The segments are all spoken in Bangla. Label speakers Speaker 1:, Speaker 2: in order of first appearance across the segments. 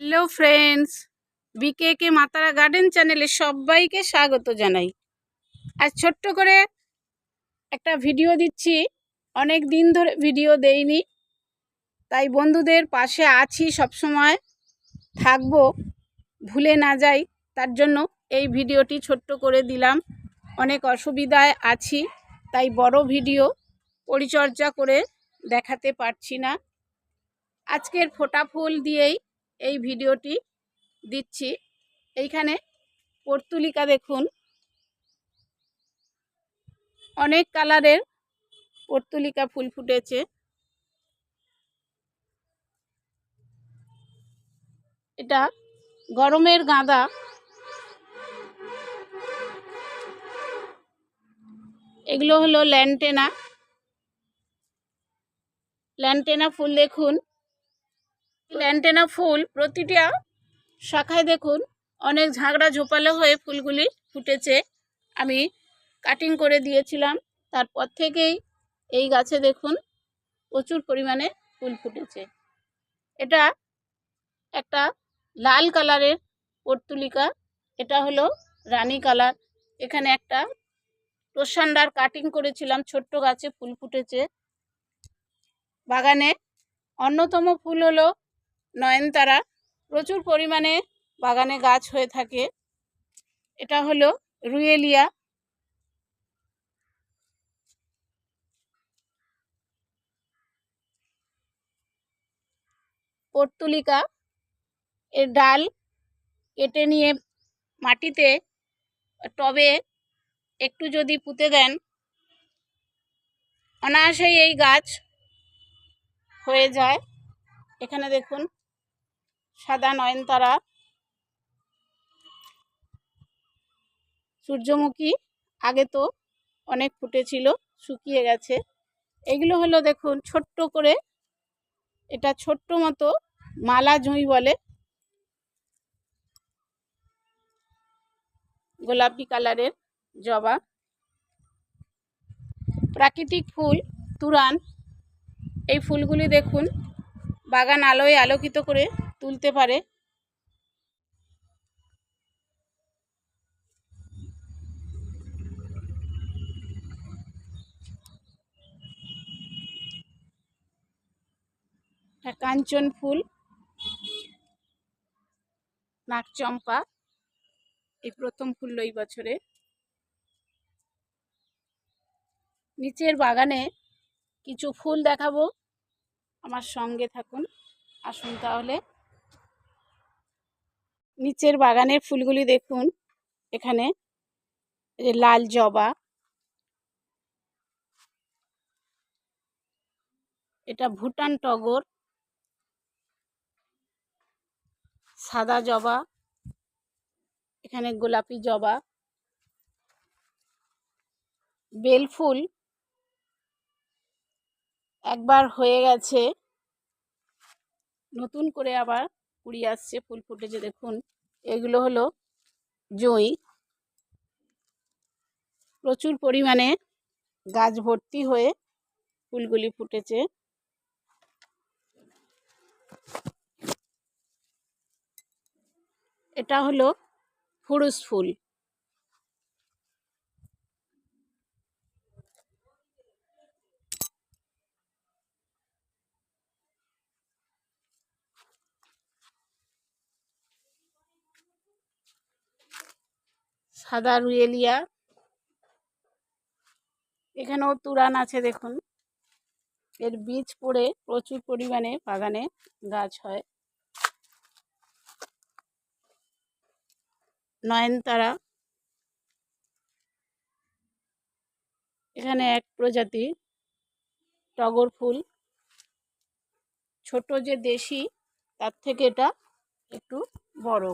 Speaker 1: হ্যালো ফ্রেন্ডস বিকে কে মাতারা গার্ডেন চ্যানেলে সবাইকে স্বাগত জানাই। আজ ছোট্ট করে একটা ভিডিও দিচ্ছি। অনেক দিন ধরে ভিডিও দেইনি। তাই বন্ধুদের পাশে আছি সবসময়। থাকব, ভুলে না যাই। তার জন্য এই ভিডিওটি ছোট্ট করে দিলাম। অনেক অসুবিধায় আছি, তাই বড় ভিডিও পরিচর্যা করে দেখাতে পারছি না। আজকের ফোটা ফুল দিয়েই এই ভিডিওটি দিচ্ছি। এইখানে পর্তুলিকা দেখুন। অনেক কালারের পর্তুলিকা ফুল ফুটেছে। এটা গরমের গাঁদা। এগুলো হলো ল্যান্টেনা। ল্যান্টেনা ফুল দেখুন। ল্যান্টেনা ফুল, প্রতিটা শাখায় দেখুন অনেক ঝাঁকড়া ঝোপালো হয়ে ফুলগুলি ফুটেছে। আমি কাটিং করে দিয়েছিলাম। তারপর থেকেই এই গাছে দেখুন প্রচুর পরিমাণে ফুল ফুটেছে। এটা একটা লাল কালারের পর্তুলিকা। এটা হলো রানী কালার। এখানে একটা প্রসান্ডার কাটিং করেছিলাম। ছোট্ট গাছে ফুল ফুটেছে। বাগানে অন্যতম ফুল হলো নয়নতারা প্রচুর পরিমাণে বাগানে গাছ হয়ে থাকে। এটা হলো রুয়েলিয়া। পর্তুলিকা, এর ডাল কেটে নিয়ে মাটিতে টবে একটু যদি পুঁতে দেন, অনায়াসেই এই গাছ হয়ে যায়। এখানে দেখুন সাদা নয়নতারা, সূর্যমুখী, আগে তো অনেক ফুটেছিল, শুকিয়ে গেছে। এগুলো হলো দেখুন, ছোট্ট করে, এটা ছোট্ট মতো মালা জুঁই বলে। গোলাপি কালারের জবা। প্রাকৃতিক ফুল, তুরান। এই ফুলগুলি দেখুন, বাগান আলোয় আলোকিত করে তুলতে পারে। কাঞ্চন ফুল নাকচম্পা এই প্রথম ফুললো এই বছরে। নিচের বাগানে কিছু ফুল দেখাবো, আমার সঙ্গে থাকুন। আসুন তাহলে। নিচের বাগানের ফুলগুলি দেখুন। এখানে লাল জবা। এটা ভুটান টগর। সাদা জবা। এখানে গোলাপি জবা। বেল ফুল। একবার হয়ে গেছে। নতুন করে আবার কুড়ি আসছে, ফুল ফুটেছে দেখুন, এগুলো হলো জই। প্রচুর পরিমাণে গাছ ভর্তি হয়ে ফুলগুলি ফুটেছে। এটা হলো ফুরুস ফুল। সাদা রুয়েলিয়া। এখানেও তুরান আছে দেখুন। এর বীজ পড়ে প্রচুর পরিমাণে বাগানে গাছ হয়। নয়নতারা। এখানে এক প্রজাতি টগর ফুল। ছোট যে দেশি, তার থেকে এটা একটু বড়।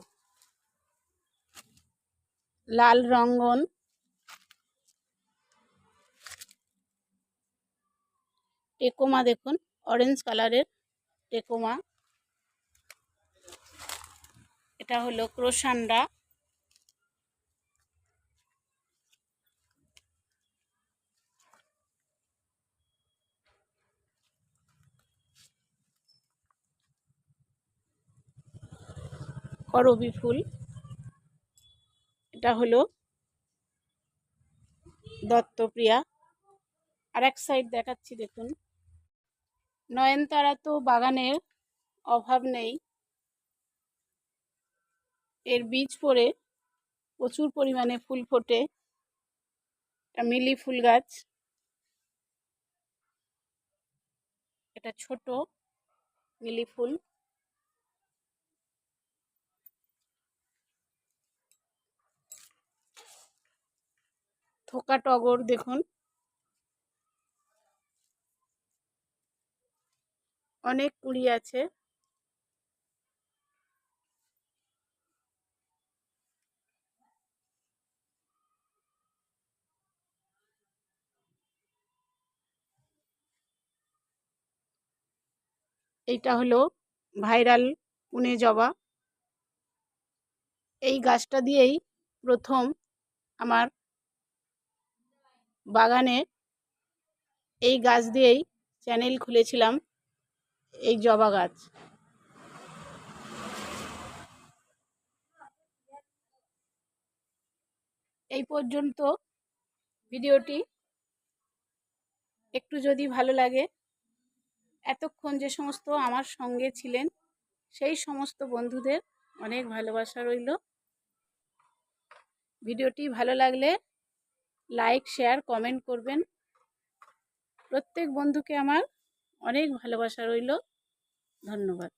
Speaker 1: লাল রঙ্গন। টেকোমা দেখুন অরেঞ্জ কালারের টেকোমা। এটা হলো ক্রোশান্ডা করবি ফুল। এটা হলো দত্তপ্রিয়া। আর এক সাইড দেখাচ্ছি, দেখুন। নয়নতারা তো বাগানের অভাব নেই। এর বীজ পড়ে, প্রচুর পরিমাণে ফুল ফোটে। মিলি ফুল গাছ। এটা ছোট, মিলি ফুল। থোকা টগর দেখুন। অনেক কুড়ি আছে। এইটা হলো ভাইরাল পুনে জবা। এই গাছটা দিয়েই প্রথম আমার বাগানে এই গাছ দিয়েই চ্যানেল খুলেছিলাম, এই জবা গাছ। এই পর্যন্ত ভিডিওটি। একটু যদি ভালো লাগে, এতক্ষণ যে সমস্ত আমার সঙ্গে ছিলেন, সেই সমস্ত বন্ধুদের অনেক ভালোবাসা রইল। ভিডিওটি ভালো লাগলে লাইক শেয়ার কমেন্ট করবেন। প্রত্যেক বন্ধুকে আমার অনেক ভালোবাসা রইল। ধন্যবাদ।